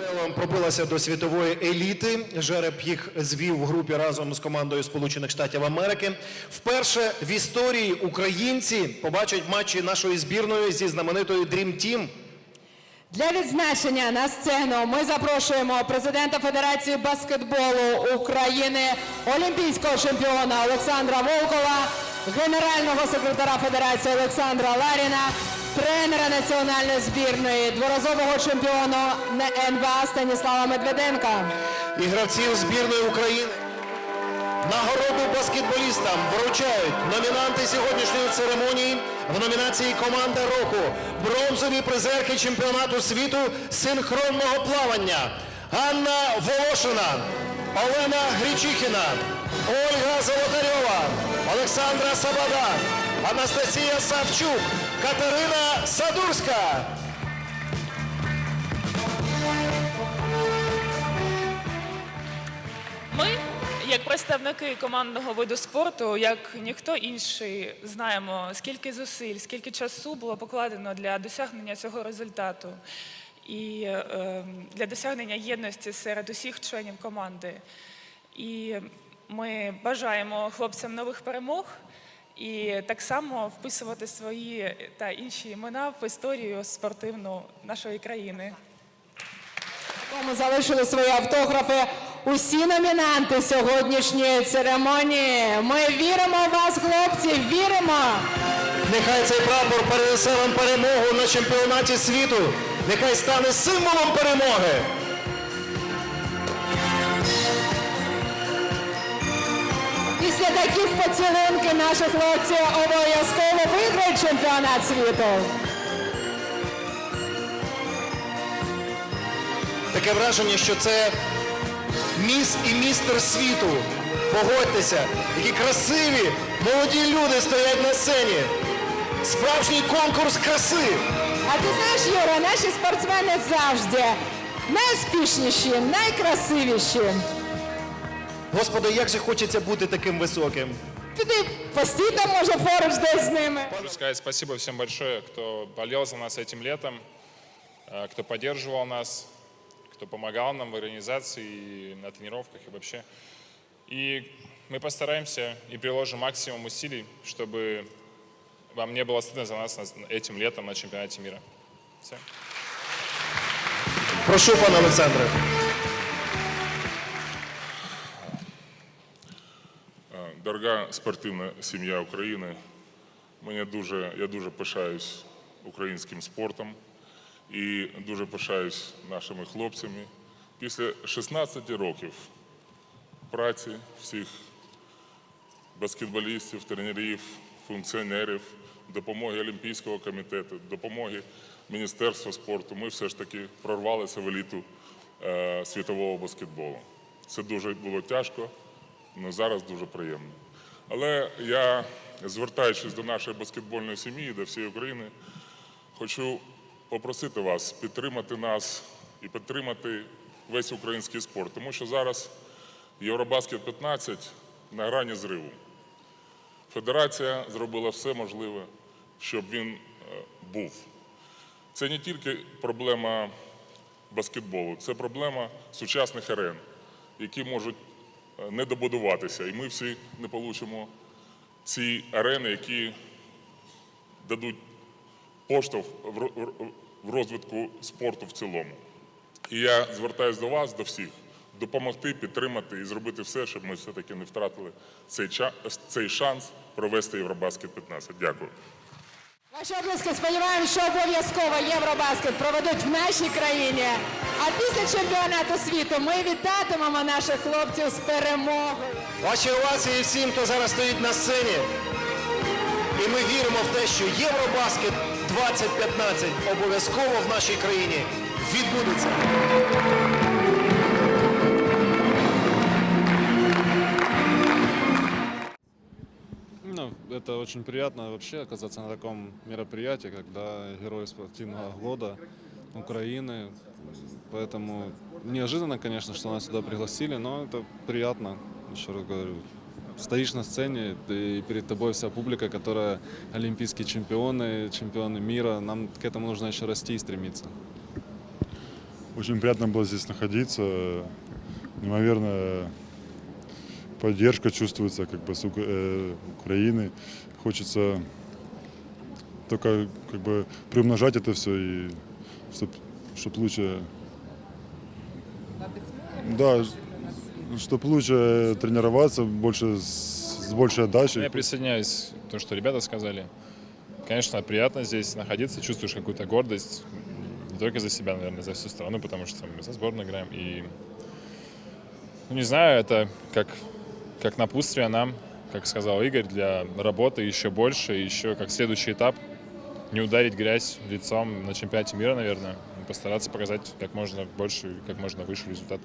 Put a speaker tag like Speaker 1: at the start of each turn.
Speaker 1: Миколаєва пробилася до світової еліти. Жереб їх звів в групі разом з командою Сполучених Штатів Америки. Вперше в історії українці побачать матчі нашої збірної зі знаменитою Dream Team.
Speaker 2: Для відзначення на сцену ми запрошуємо президента Федерації баскетболу України, олімпійського чемпіона Олександра Волкова, генерального секретаря Федерації Олександра Ларіна, тренера національної збірної, дворазового чемпіона НБА Станіслава Медведенка.
Speaker 1: І гравців збірної України. Нагороду баскетболістам вручають номінанти сьогоднішньої церемонії в номінації Команда року, бронзові призерки чемпіонату світу синхронного плавання Анна Волошина, Олена Грічихіна, Ольга Золотарьова, Олександра Сабада, Анастасія Савчук, Катерина Садурська.
Speaker 3: Ми, як представники командного виду спорту, як ніхто інший, знаємо, скільки зусиль, скільки часу було покладено для досягнення цього результату і е, для досягнення єдності серед усіх членів команди. І ми бажаємо хлопцям нових перемог і так само вписувати свої та інші імена в історію спортивну нашої країни.
Speaker 2: Тому залишили свої автографи усі номінанти сьогоднішньої церемонії. Ми віримо в вас, хлопці, віримо!
Speaker 1: Нехай цей прапор перенесе вам перемогу на чемпіонаті світу. Нехай стане символом перемоги.
Speaker 2: Після таких поцілунків наші хлопці обов'язково виграють чемпіонат світу.
Speaker 1: Таке враження, що це міс і містер світу. Погодьтеся, які красиві молоді люди стоять на сцені. Справжній конкурс краси.
Speaker 2: А ти знаєш, Юра, наші спортсмени завжди найуспішніші, найкрасивіші.
Speaker 1: Господи, як же хочеться бути таким високим.
Speaker 2: Піди постій там, може, поруч десь з ними.
Speaker 4: Хочу сказать спасибо всем большое, кто болел за нас этим летом, э, кто поддерживал нас, кто помогал нам в организации, и на тренировках и вообще. И мы постараемся и приложим максимум усилий, чтобы вам не было стыдно за нас на- этим летом на чемпионате мира. Все.
Speaker 1: Прошу, пане Олександре.
Speaker 5: Дорога спортивна сім'я України, мене дуже, я дуже пишаюсь українським спортом і дуже пишаюсь нашими хлопцями. Після 16 років праці всіх баскетболістів, тренерів, функціонерів, допомоги Олімпійського комітету, допомоги Міністерства спорту, ми все ж таки прорвалися в еліту е, світового баскетболу. Це дуже було тяжко, але зараз дуже приємно. Але я, звертаючись до нашої баскетбольної сім'ї, до всієї України, хочу попросити вас підтримати нас і підтримати весь український спорт, тому що зараз Євробаскет 15 на грані зриву. Федерація зробила все можливе, щоб він е, був. Це не тільки проблема баскетболу, це проблема сучасних арен, які можуть не добудуватися. І ми всі не получимо ці арени, які дадуть поштовх в розвитку спорту в цілому. І я звертаюся до вас, до всіх, допомогти, підтримати і зробити все, щоб ми все-таки не втратили цей, цей шанс провести Євробаскет 15. Дякую.
Speaker 2: Ваші обласки сподіваємося, що обов'язково Євробаскет проведуть в нашій країні. А після чемпіонату світу ми вітатимемо наших хлопців з перемогою.
Speaker 1: Ваші овації всім, хто зараз стоїть на сцені. І ми віримо в те, що Євробаскет 2015 обов'язково в нашій країні відбудеться.
Speaker 6: Это очень приятно вообще оказаться на таком мероприятии, когда герой спортивного года Украины. Поэтому неожиданно, конечно, что нас сюда пригласили, но это приятно, еще раз говорю. Стоишь на сцене, и перед тобой вся публика, которая олимпийские чемпионы, чемпионы мира. Нам к этому нужно еще расти и стремиться.
Speaker 7: Очень приятно было здесь находиться. Неимоверная поддержка чувствуется как бы с э, Украины. Хочется только как бы приумножать это все и чтобы чтоб лучше да, чтобы лучше тренироваться, больше с, большей отдачей.
Speaker 4: Я присоединяюсь к тому, что ребята сказали. Конечно, приятно здесь находиться, чувствуешь какую-то гордость. Не только за себя, наверное, за всю страну, потому что мы за сборную играем. И, ну, не знаю, это как, как напутствие нам, как сказал Игорь, для работы еще больше, еще как следующий этап не ударить грязь лицом на чемпионате мира, наверное, постараться показать как можно больше, как можно выше результат.